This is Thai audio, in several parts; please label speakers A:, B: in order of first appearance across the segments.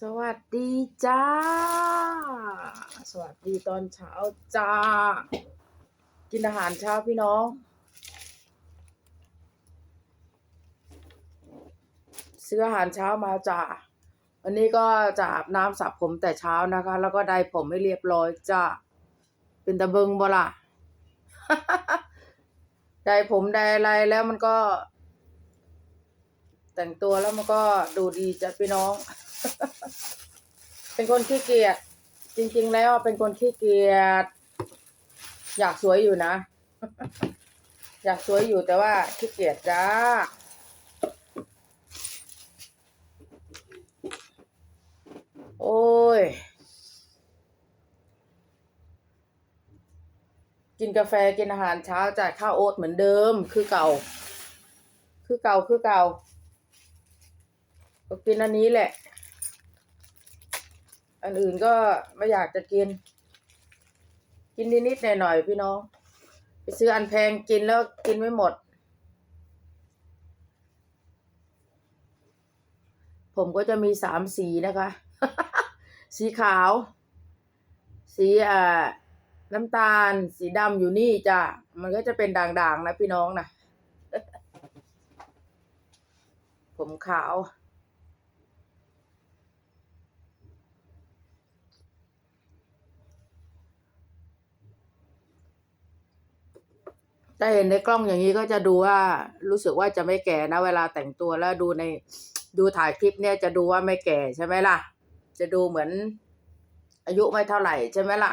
A: สวัสดีจ้า สวัสดีตอนเช้าจ้า กินอาหารเช้าพี่น้อง ซื้ออาหารเช้ามาจ้า วันนี้ก็จะอาบน้ำสระผมแต่เช้านะคะ แล้วก็ไดร์ผมให้เรียบร้อยจ้า เป็นตะเบิงบ่ล่ะ ไดร์ผมไดร์อะไรแล้วมันก็ แต่งตัวแล้วมันก็ดูดีจ้ะพี่น้อง เป็นคนขี้เกียจจริง ๆ แล้วเป็นคนขี้เกียจอยากสวยอยู่นะ อยากสวยอยู่แต่ว่าขี้เกียจจ้าโอ้ย กินกาแฟกินอาหารเช้าจ่ายข้าวโอ๊ตเหมือนเดิม คือเก่า คือเก่าคือเก่า ก็กินอันนี้แหละ อันอื่นก็ไม่อยากจะกิน กินนิดๆหน่อยๆพี่น้อง ไปซื้ออันแพงกินแล้วกินไม่หมด ผมก็จะมีสามสีนะคะ สีขาว สีอ่าน้ำตาล สีดำอยู่นี่จ้ะ มันก็จะเป็นด่างๆนะพี่น้องนะผมขาว ถ้าเห็นในกล้องอย่างนี้ก็จะดูว่ารู้สึกว่าจะไม่แก่นะ เวลาแต่งตัวแล้วดูในดูถ่ายคลิปเนี่ยจะดูว่าไม่แก่ใช่ไหมล่ะ จะดูเหมือน อายุไม่เท่าไหร่ใช่ไหมล่ะ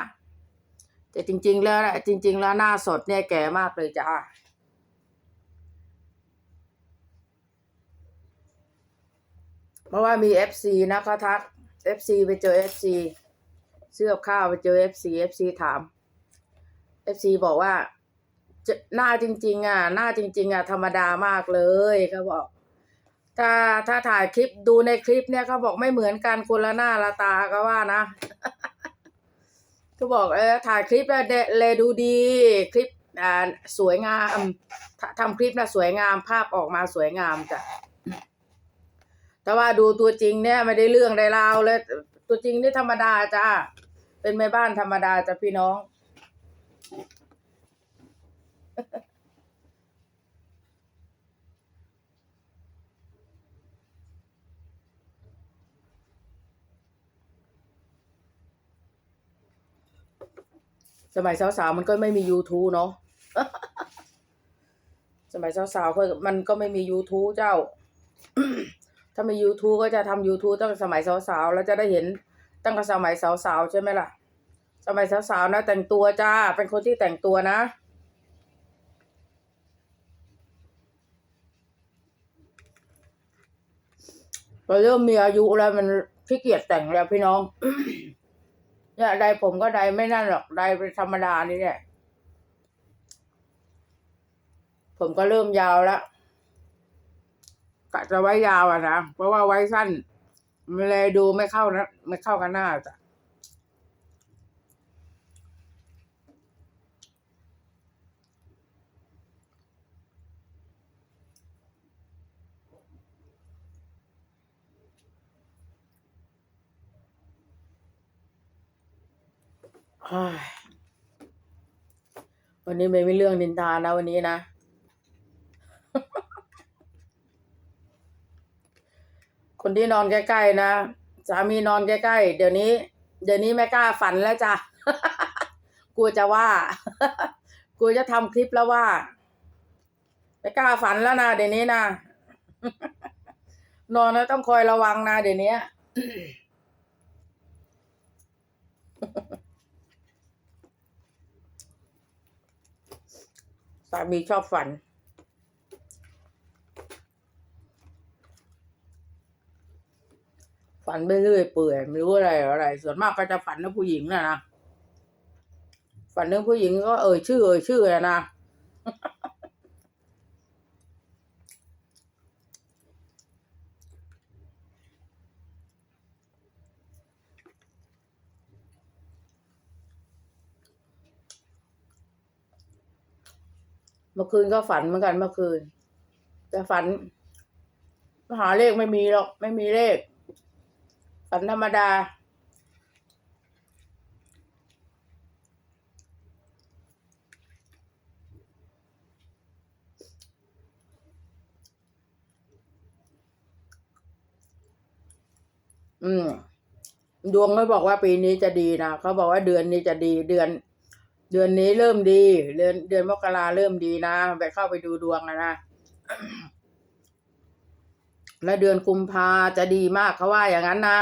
A: แต่จริง ๆ แล้วจริง ๆ แล้วหน้าสดเนี่ยแก่มากเลยจ้าเพราะว่ามีเอฟซีนะเขาทักเอฟซีไปเจอเอฟซีซื้อข้าวไปเจอเอฟซีเอฟซีถามเอฟซีบอกว่า หน้าจริง ๆ อะ หน้าจริง ๆ อะ ธรรมดามากเลยเขาบอก ถ้าถ้าถ่ายคลิปดูในคลิปเนี่ยเขาบอกไม่เหมือนกันคนละหน้าละตาก็ว่านะก็บอกเออถ่ายคลิปแล้วเดเลยดูดี คลิปอ่าสวยงามทำคลิปนะสวยงามภาพออกมาสวยงามจ้ะแต่ว่าดูตัวจริงเนี่ยไม่ได้เรื่องได้ราวเลย ตัวจริงนี่ธรรมดาจ้าเป็นแม่บ้านธรรมดาจ้ะพี่น้อง สมัยสาวๆมันก็ไม่มี YouTube เนาะ สมัยสาวๆก็มันก็ไม่มี YouTube เจ้า ถ้ามี YouTube ก็จะทำ YouTube ตั้งแต่สมัยสาวๆแล้วจะได้เห็นตั้งแต่สมัยสาวๆใช่ไหมล่ะ สมัยสาวๆนะแต่งตัวจ้า เป็นคนที่แต่งตัวนะ พอเริ่มมีอายุแล้วมันขี้เกียจแต่งแล้วพี่น้องเนี่ยใดผมก็ใดไม่นั่นหรอกใดเป็นธรรมดานี่แหละผมก็เริ่มยาวแล้วกะจะไว้ยาวอะนะเพราะว่าไว้สั้นมันเลยดูไม่เข้านะไม่เข้ากันหน้าจ้ะ วันนี้ไม่มีเรื่องนินทานะวันนี้นะ คนที่นอนใกล้ๆนะสามีนอนใกล้ๆเดี๋ยวนี้ เดี๋ยวนี้ไม่กล้าฝันแล้วจ้ะกลัวจะว่า กลัวจะทำคลิปแล้วว่าไม่กล้าฝันแล้วนะเดี๋ยวนี้นะนอนแล้วต้องคอยระวังนะเดี๋ยวนี้ สามีชอบฝัน ฝันไปเรื่อยเปื่อย ไม่รู้อะไรอะไร ส่วนมากก็จะฝันเรื่องผู้หญิงนะนะฝันเรื่องผู้หญิงก็เอ่ยชื่อเอ่ยชื่อนะ มื่อคืนก็ฝันเหมือนกันเมื่อคืนแต่ฝัน หาเลขไม่มีหรอก ไม่มีเลข ฝันธรรมดา อืมดวงเขาบอกว่าปีนี้จะดีนะเขาบอกว่าเดือนนี้จะดีเดือน เดือนนี้เริ่มดี เดือนเดือนมกราเริ่มดีนะไปเข้าไปดูดวงอะนะ และเดือนกุมภาจะดีมากเขาว่าอย่างนั้นนะ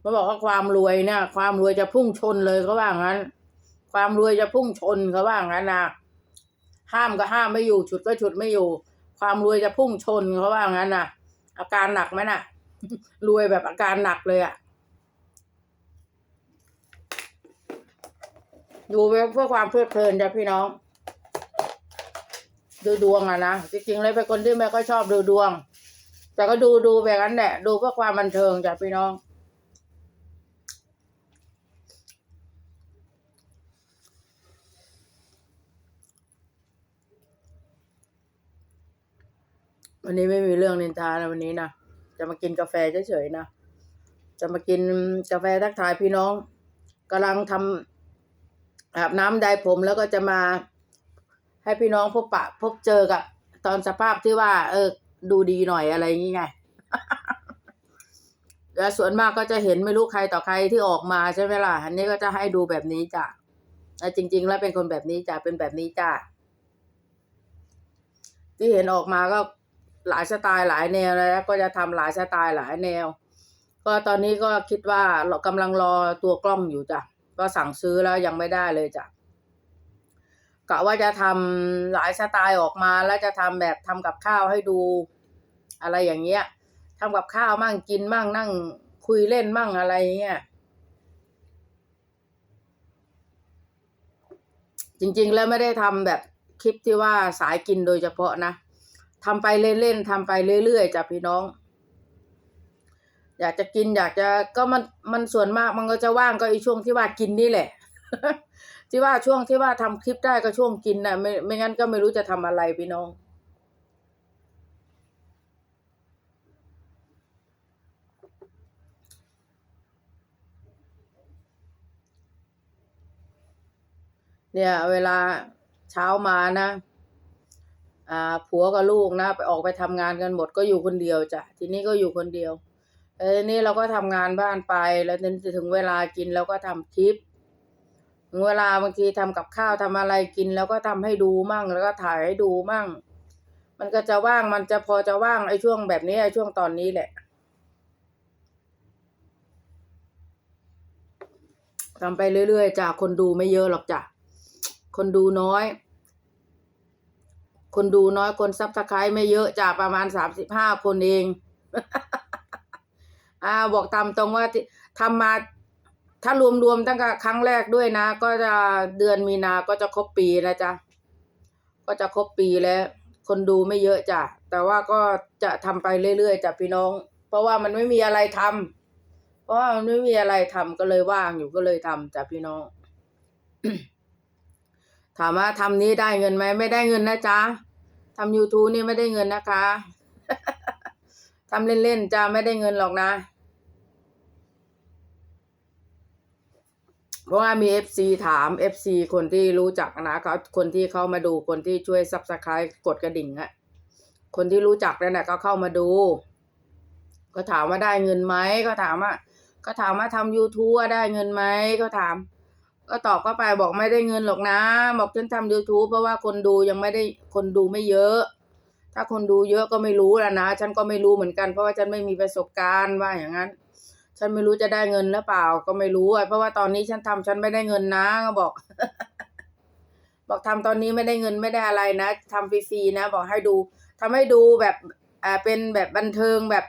A: เขาบอกว่าความรวยเนี่ย ความรวยจะพุ่งชนเลยเขาว่างั้น ความรวยจะพุ่งชนเขาว่างั้นนะห้ามก็ห้ามไม่อยู่ฉุดก็ฉุดไม่อยู่ ความรวยจะพุ่งชนเขาว่างั้นนะอาการหนักไหมน่ะ รวยแบบอาการหนักเลยอะ ดูเพื่อความเพลิดเพลินจ้ะพี่น้อง ดูดวงอะนะจริงๆเลยเป็นคนที่ไม่ค่อยชอบดูดวง แต่ก็ดูดูแบบนั้นแหละดูเพื่อความบันเทิงจ้ะพี่น้องวันนี้ไม่มีเรื่องนินทานะวันนี้นะ จะมากินกาแฟเฉยๆนะ จะมากินกาแฟทักทายพี่น้องกำลังทำ อาบน้ำไดผมแล้วก็จะมาให้พี่น้องพบปะ พบเจอกับ ตอนสภาพที่ว่า เออ ดูดีหน่อยอะไรอย่างงี้ไงแล้วส่วนมากก็จะเห็นไม่รู้ใครต่อใครที่ออกมาใช่ไหมล่ะอันนี้ก็จะให้ดูแบบนี้จ้ะแต่จริง ๆ แล้วเป็นคนแบบนี้จ้ะเป็นแบบนี้จ้ะที่เห็นออกมาก็หลายสไตล์หลายแนวแล้ว ก็จะทำหลายสไตล์หลายแนว ก็ตอนนี้ก็คิดว่าเรากำลังรอตัวกล้องอยู่จ้ะ ก็สั่งซื้อแล้วยังไม่ได้เลยจ้ะกะว่าจะทำหลายสไตล์ออกมาแล้วจะทำแบบทำกับข้าวให้ดู อะไรอย่างเงี้ยทำกับข้าวมั่งกินมั่งนั่งคุยเล่นมั่งอะไรเงี้ยจริง ๆ แล้วไม่ได้ทำแบบคลิปที่ว่าสายกินโดยเฉพาะนะทำไปเล่นๆทำไปเรื่อยๆจ้ะพี่น้อง อยากจะกินอยากจะก็มันมันส่วนมากมันก็จะว่างก็ไอช่วงที่ว่ากินนี่แหละ ที่ว่าช่วงที่ว่าทำคลิปได้ก็ช่วงกินนะไม่ไม่งั้นก็ไม่รู้จะทำอะไรพี่น้องเนี่ยเวลาเช้ามานะ อ่าผัวกับลูกนะ ไปออกไปทำงานกันหมดก็อยู่คนเดียวจ้ะ ทีนี้ก็อยู่คนเดียว แล้วทีนี้เราก็ทำงานบ้านไป แล้วถึงเวลากินเราก็ทำคลิป ถึงเวลาบางทีทำกับข้าวทำอะไรกิน แล้วก็ทำให้ดูมั่ง แล้วก็ถ่ายให้ดูมั่ง มันก็จะว่าง มันจะพอจะว่างไอ้ช่วงแบบนี้ไอ้ช่วงตอนนี้แหละทำไปเรื่อยๆจ้ะคนดูไม่เยอะหรอกจ้ะ คนดูน้อย คนดูน้อยคนซับสไครต์ไม่เยอะจ้ะประมาณสามสิบห้าคนเอง อ่าบอกตามตรงว่าที่ทำมาถ้ารวมๆตั้งแต่ครั้งแรกด้วยนะ ก็จะเดือนมีนาก็จะครบปีแล้วจ้ะก็จะครบปีแล้ว คนดูไม่เยอะจ้ะแต่ว่าก็จะทำไปเรื่อยๆจ้ะพี่น้อง เพราะว่ามันไม่มีอะไรทำเพราะว่ามันไม่มีอะไรทำก็เลยว่างอยู่ก็เลยทำจ้ะพี่น้อง ถามว่าทำนี้ได้เงินไหมไม่ได้เงินนะจ๊ะทำ YouTube นี่ไม่ได้เงินนะคะทำเล่นๆจ้าไม่ได้เงินหรอกนะ เพ ราะว่ามีเอฟซีถามเอฟซีคนที่รู้จักนะเขาคนที่เข้ามาดูคนที่ช่วยซับสไครต์กดกระดิ่งอะคนที่รู้จักนั่นแหละก็เข้ามาดู ก็ถามว่าได้เงินไหมก็ถามว่า ก็ถามว่าทำ YouTube ได้เงินไหมก็ถาม ก็ตอบเข้าไปบอกไม่ได้เงินหรอกนะ บอกฉันทำ YouTube เพราะว่าคนดูยังไม่ได้คนดูไม่เยอะ ถ้าคนดูเยอะก็ไม่รู้แล้วนะ ฉันก็ไม่รู้เหมือนกันเพราะว่าฉันไม่มีประสบการณ์ว่าอย่างนั้น ฉันไม่รู้จะได้เงินหรือเปล่า ก็ไม่รู้อะเพราะว่าตอนนี้ฉันทำฉันไม่ได้เงินนะก็บอก บอกทำตอนนี้ไม่ได้เงินไม่ได้อะไรนะทำฟรีๆนะ บอกให้ดูทำให้ดูแบบอ่าเป็นแบบบันเทิงแบบ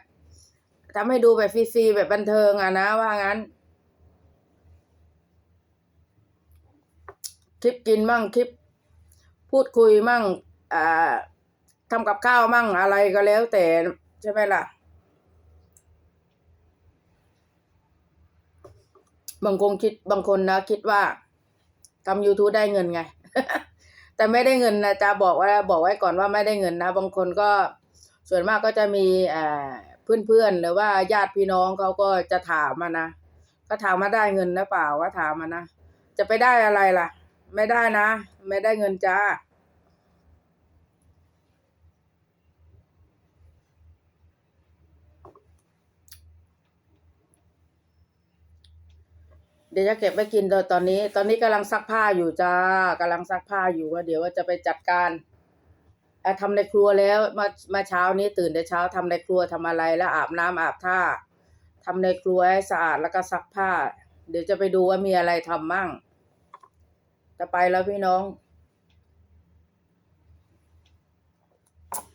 A: ทำให้ดูแบบฟรีๆแบบบันเทิงอะนะ ว่างั้นคลิปกินมั่งคลิป พูดคุยมั่งอ่าทำกับข้าวมั่งอะไรก็แล้วแต่ใช่ไหมล่ะ บางคนคิดบางคนนะคิดว่าทำ YouTube ได้เงินไง แต่ไม่ได้เงินนะจะบอกว่าบอกไว้ก่อนว่าไม่ได้เงินนะ บางคนก็ส่วนมากก็จะมีเอ่อเพื่อนๆหรือว่าญาติพี่น้องเขาก็จะถามมานะก็ถามมาได้เงินหรือเปล่าก็ถามมานะจะไปได้อะไรล่ะ ไม่ได้นะ ไม่ได้เงินจ้า เดี๋ยวจะเก็บไว้กินตอนนี้ ตอนนี้กำลังซักผ้าอยู่จ้ากำลังซักผ้าอยู่ว่าเดี๋ยวว่าจะไปจัดการเอ่อทำในครัวแล้วมามาเช้านี้ตื่นแต่เช้าทำในครัวทำอะไรแล้วอาบน้ำอาบท่าทำในครัวให้สะอาดแล้วก็ซักผ้า เดี๋ยวจะไปดูว่ามีอะไรทำมั่งจะไปแล้วพี่น้อง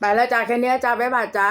A: ไปแล้วจ้าแค่นี้จ้าบ๊ายบายจ้า